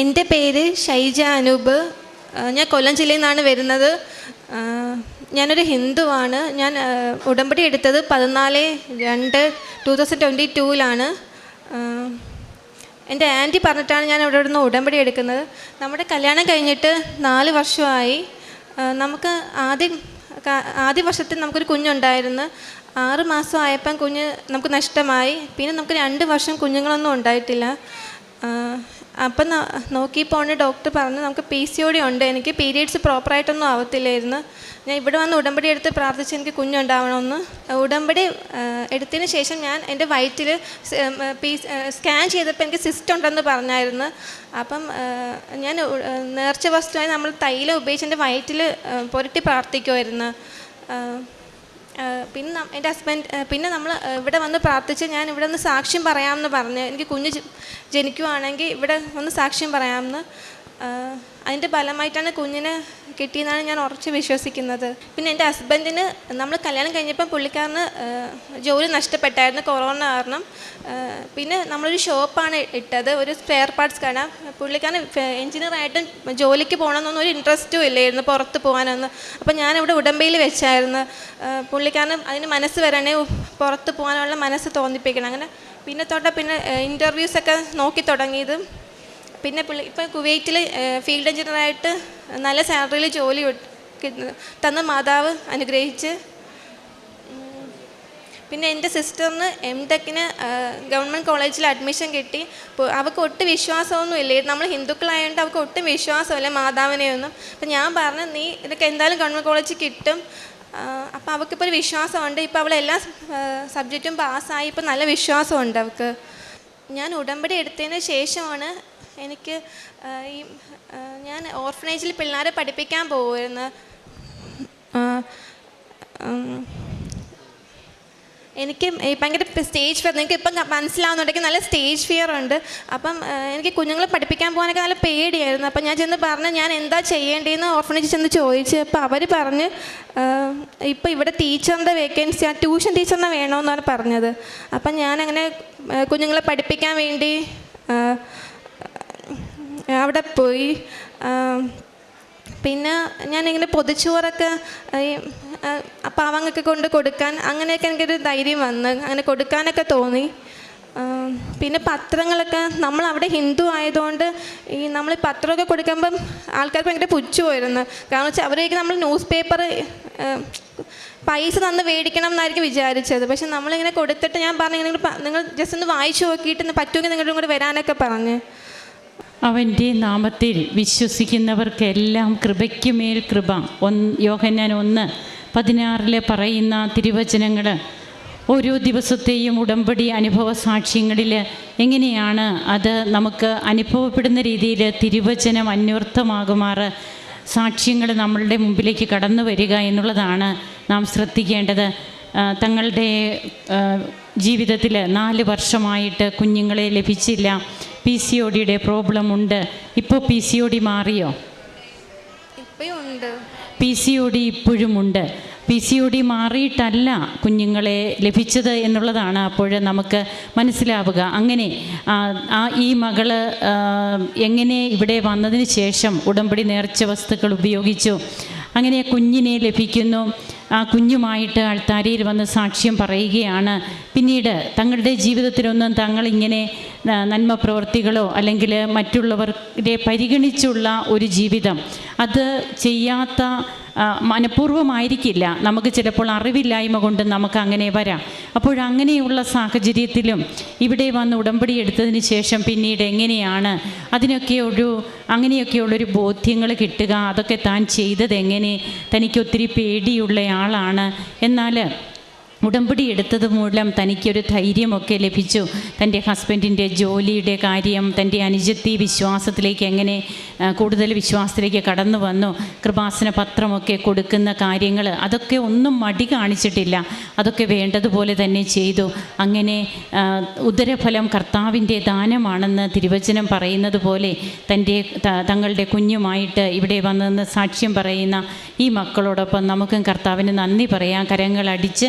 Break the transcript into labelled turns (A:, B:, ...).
A: എന്റെ പേര് ഷൈജ അനൂപ്. ഞാൻ കൊല്ലം ജില്ലയിൽ നിന്നാണ് വരുന്നത്. ഞാനൊരു ഹിന്ദുവാണ്. ഞാൻ ഉടമ്പടി എടുത്തത് പതിനാല് രണ്ട് ടു തൗസൻഡ് ട്വന്റി ടൂവിലാണ് എന്റെ ആന്റി പറഞ്ഞിട്ടാണ് ഞാൻ ഇവിടെ നിന്ന് ഉടമ്പടി എടുക്കുന്നത്. നമ്മുടെ കല്യാണം കഴിഞ്ഞിട്ട് നാല് വർഷമായി. നമുക്ക് ആദ്യം ആദ്യ വർഷത്തിൽ നമുക്കൊരു കുഞ്ഞുണ്ടായിരുന്നു. ആറ് മാസം ആയപ്പം കുഞ്ഞ് നമുക്ക് നഷ്ടമായി. പിന്നെ നമുക്ക് രണ്ട് വർഷം കുഞ്ഞുങ്ങളൊന്നും ഉണ്ടായിട്ടില്ല. അപ്പം നോക്കിയപ്പോൾ ഡോക്ടർ പറഞ്ഞു നമുക്ക് പി സി ഒ ഡി ഉണ്ട്. എനിക്ക് പീരിയഡ്സ് പ്രോപ്പറായിട്ടൊന്നും ആവത്തില്ലായിരുന്നു. ഞാൻ ഇവിടെ വന്ന് ഉടമ്പടി എടുത്ത് പ്രാർത്ഥിച്ച് എനിക്ക് കുഞ്ഞുണ്ടാവണമെന്ന്. ഉടമ്പടി എടുത്തതിന് ശേഷം ഞാൻ എന്റെ വയറ്റിൽ പി സ്കാൻ ചെയ്തപ്പോൾ എനിക്ക് സിസ്റ്റ് ഉണ്ടെന്ന് പറഞ്ഞായിരുന്നു. അപ്പം ഞാൻ നേർച്ച വസ്തുവായി നമ്മൾ തൈലം ഉപയോഗിച്ച് എന്റെ വയറ്റിൽ പുരട്ടി പ്രാർത്ഥിക്കുമായിരുന്നു പിന്നെ എന്റെ ഹസ്ബൻഡ് പിന്നെ നമ്മൾ ഇവിടെ വന്ന് പ്രാർത്ഥിച്ച് ഞാൻ ഇവിടെ സാക്ഷ്യം പറയാമെന്ന് പറഞ്ഞു എനിക്ക് കുഞ്ഞ് ജനിക്കുവാണെങ്കിൽ ഇവിടെ ഒന്ന് സാക്ഷ്യം പറയാമെന്ന് അതിന്റെ ഫലമായിട്ടാണ് കുഞ്ഞിന് കിട്ടിയെന്നാണ് ഞാൻ ഉറച്ച് വിശ്വസിക്കുന്നത്. പിന്നെ എന്റെ ഹസ്ബൻഡിന് നമ്മൾ കല്യാണം കഴിഞ്ഞപ്പം പുള്ളിക്കാരന് ജോലി നഷ്ടപ്പെട്ടായിരുന്നു കൊറോണ കാരണം. പിന്നെ നമ്മളൊരു ഷോപ്പാണ് ഇട്ടത് ഒരു സ്പെയർ പാർട്സ് കട പുള്ളിക്കാരന് എഞ്ചിനീയറായിട്ടും ജോലിക്ക് പോകണമെന്നൊന്നും ഒരു ഇൻട്രസ്റ്റും ഇല്ലായിരുന്നു പുറത്ത് പോകാനൊന്നും. അപ്പം ഞാനിവിടെ ഉടമ്പയിൽ വെച്ചായിരുന്നു. പുള്ളിക്കാരന് അതിന് മനസ്സ് വരണേ പുറത്ത് പോകാനുള്ള മനസ്സ് തോന്നിപ്പിക്കണം. അങ്ങനെ പിന്നെ തൊട്ട പിന്നെ ഇന്റർവ്യൂസൊക്കെ നോക്കി തുടങ്ങിയത്. പിന്നെ പുള്ളി ഇപ്പം കുവൈറ്റിൽ ഫീൽഡ് എഞ്ചിനീയറായിട്ട് നല്ല സാലറിയിൽ ജോലി തന്ന മാതാവ് അനുഗ്രഹിച്ച് പിന്നെ എന്റെ സിസ്റ്ററിന് എം ടെക്കിന് ഗവൺമെന്റ് കോളേജിൽ അഡ്മിഷൻ കിട്ടി. അവൾക്ക് ഒട്ടും വിശ്വാസമൊന്നും ഇല്ലേ. നമ്മൾ ഹിന്ദുക്കളായതുകൊണ്ട് അവൾക്ക് ഒട്ടും വിശ്വാസമില്ല മാതാവിനെയൊന്നും. അപ്പം ഞാൻ പറഞ്ഞു നീ ഇതൊക്കെ എന്തായാലും ഗവൺമെന്റ് കോളേജിൽ കിട്ടും. അപ്പം അവൾക്കിപ്പോൾ ഒരു വിശ്വാസമുണ്ട്. ഇപ്പോൾ അവൾ എല്ലാ സബ്ജക്റ്റും പാസ്സായി. ഇപ്പം നല്ല വിശ്വാസമുണ്ട് അവൾക്ക് ഞാൻ ഉടമ്പടി എടുത്തതിന് ശേഷമാണ് എനിക്ക് ഈ ഞാൻ ഓർഫനേജിൽ പിള്ളേരെ പഠിപ്പിക്കാൻ പോകുമായിരുന്നു എനിക്ക് ഭയങ്കര സ്റ്റേജ് ഫിയർ നിങ്ങൾക്ക് ഇപ്പം മനസ്സിലാവുന്നുണ്ടെങ്കിൽ നല്ല സ്റ്റേജ് ഫിയർ ഉണ്ട്. അപ്പം എനിക്ക് കുഞ്ഞുങ്ങളെ പഠിപ്പിക്കാൻ പോകാനൊക്കെ നല്ല പേടിയായിരുന്നു. അപ്പം ഞാൻ ചെന്ന് പറഞ്ഞ് ഞാൻ എന്താ ചെയ്യേണ്ടതെന്ന് ഓർഫനേജ് ചെന്ന് ചോദിച്ചു. അപ്പം അവർ പറഞ്ഞ് ഇപ്പം ഇവിടെ ടീച്ചറിന്റെ വേക്കൻസി ആ ട്യൂഷൻ ടീച്ചറിനെ വേണമെന്നാണ് പറഞ്ഞത്. അപ്പം ഞാനങ്ങനെ കുഞ്ഞുങ്ങളെ പഠിപ്പിക്കാൻ വേണ്ടി അവിടെ പോയി. പിന്നെ ഞാനിങ്ങനെ പൊതിച്ചോറൊക്കെ ഈ പാവങ്ങൾക്ക് കൊണ്ട് കൊടുക്കാൻ അങ്ങനെയൊക്കെ എനിക്കൊരു ധൈര്യം വന്ന് അങ്ങനെ കൊടുക്കാനൊക്കെ തോന്നി. പിന്നെ പത്രങ്ങളൊക്കെ നമ്മൾ അവിടെ ഹിന്ദു ആയതുകൊണ്ട് ഈ നമ്മൾ പത്രമൊക്കെ കൊടുക്കുമ്പം ആൾക്കാർക്ക് ഭയങ്കര പുച്ഛമായിരുന്നു. കാരണം വെച്ചാൽ അവരേക്ക് നമ്മൾ ന്യൂസ് പേപ്പർ പൈസ തന്ന് മേടിക്കണം എന്നായിരിക്കും വിചാരിച്ചത്. പക്ഷെ നമ്മളിങ്ങനെ കൊടുത്തിട്ട് ഞാൻ പറഞ്ഞു നിങ്ങൾ നിങ്ങൾ ജസ്റ്റ് ഒന്ന് വായിച്ചു നോക്കിയിട്ട് പറ്റുമെങ്കിൽ നിങ്ങളുടെ കൂടെ വരാനൊക്കെ പറഞ്ഞ്.
B: അവന്റെ നാമത്തിൽ വിശ്വസിക്കുന്നവർക്കെല്ലാം കൃപയ്ക്ക് മേൽ കൃപ. ഒന്ന് യോഹന്നാൻ ഒന്ന് പതിനാറിലെ പറയുന്ന തിരുവചനങ്ങൾ ഓരോ ദിവസത്തെയും ഉടമ്പടി അനുഭവ സാക്ഷ്യങ്ങളിൽ എങ്ങനെയാണ് അത് നമുക്ക് അനുഭവപ്പെടുന്ന രീതിയിൽ തിരുവചനം അന്വർത്ഥമാകുമാറ്? സാക്ഷ്യങ്ങൾ നമ്മളുടെ മുമ്പിലേക്ക് കടന്നു വരിക എന്നുള്ളതാണ് നാം ശ്രദ്ധിക്കേണ്ടത്. തങ്ങളുടെ ജീവിതത്തിൽ നാല് വർഷമായിട്ട് കുഞ്ഞുങ്ങളെ ലഭിച്ചില്ല. പി സി ഒ ഡിയുടെ പ്രോബ്ലം ഉണ്ട്. ഇപ്പോൾ പി സി ഒ ഡി മാറിയോ? പി സി ഒ ഡി ഇപ്പോഴും ഉണ്ട്. പി സി ഒ ഡി മാറിയിട്ടല്ല കുഞ്ഞുങ്ങളെ ലഭിച്ചത് എന്നുള്ളതാണ് അപ്പോൾ നമുക്ക് മനസ്സിലാവുക. അങ്ങനെ ആ ഈ മകൾ എങ്ങനെ ഇവിടെ വന്നതിന് ശേഷം ഉടമ്പടി നേർച്ച വസ്തുക്കൾ ഉപയോഗിച്ചു? അങ്ങനെ കുഞ്ഞിനെ ലഭിക്കുന്നു. ആ കുഞ്ഞുമായിട്ട് അൾത്താരയിൽ വന്ന് സാക്ഷ്യം പറയുകയാണ്. പിന്നീട് തങ്ങളുടെ ജീവിതത്തിലൊന്നും തങ്ങളിങ്ങനെ നന്മ പ്രവർത്തികളോ അല്ലെങ്കിൽ മറ്റുള്ളവരെ പരിഗണിച്ചുള്ള ഒരു ജീവിതം. അത് ചെയ്യാത്ത മനഃപൂർവമായിരിക്കില്ല. നമുക്ക് ചിലപ്പോൾ അറിവില്ലായ്മ കൊണ്ട് നമുക്ക് അങ്ങനെ വരാം. അപ്പോൾ അങ്ങനെയുള്ള സാഹചര്യത്തിലും ഇവിടെ വന്ന് ഉടമ്പടി എടുത്തതിന് ശേഷം പിന്നീട് എങ്ങനെയാണ്? അതിനൊക്കെ ഒരു അങ്ങനെയൊക്കെയുള്ളൊരു ബോധ്യങ്ങൾ കിട്ടുക അതൊക്കെ താൻ ചെയ്തത് എങ്ങനെ തനിക്ക് ഒത്തിരി പേടിയുള്ളയാളാണ് എന്നാൽ ഉടമ്പടി എടുത്തത് മൂലം തനിക്കൊരു ധൈര്യമൊക്കെ ലഭിച്ചു. തന്റെ ഹസ്ബൻഡിന്റെ ജോലിയുടെ കാര്യം തന്റെ അനുജത്തി വിശ്വാസത്തിലേക്ക് എങ്ങനെ കൂടുതൽ വിശ്വാസത്തിലേക്ക് കടന്നു വന്നു. കൃപാസന പത്രമൊക്കെ കൊടുക്കുന്ന കാര്യങ്ങൾ അതൊക്കെ ഒന്നും മടി കാണിച്ചിട്ടില്ല. അതൊക്കെ വേണ്ടതുപോലെ തന്നെ ചെയ്തു. അങ്ങനെ ഉദരഫലം കർത്താവിന്റെ ദാനമാണെന്ന് തിരുവചനം പറയുന്നത് പോലെ തന്റെ തങ്ങളുടെ കുഞ്ഞുമായിട്ട് ഇവിടെ വന്നെന്ന് സാക്ഷ്യം പറയുന്ന ഈ മക്കളോടൊപ്പം നമുക്കും കർത്താവിന് നന്ദി പറയാം. കരങ്ങളടിച്ച്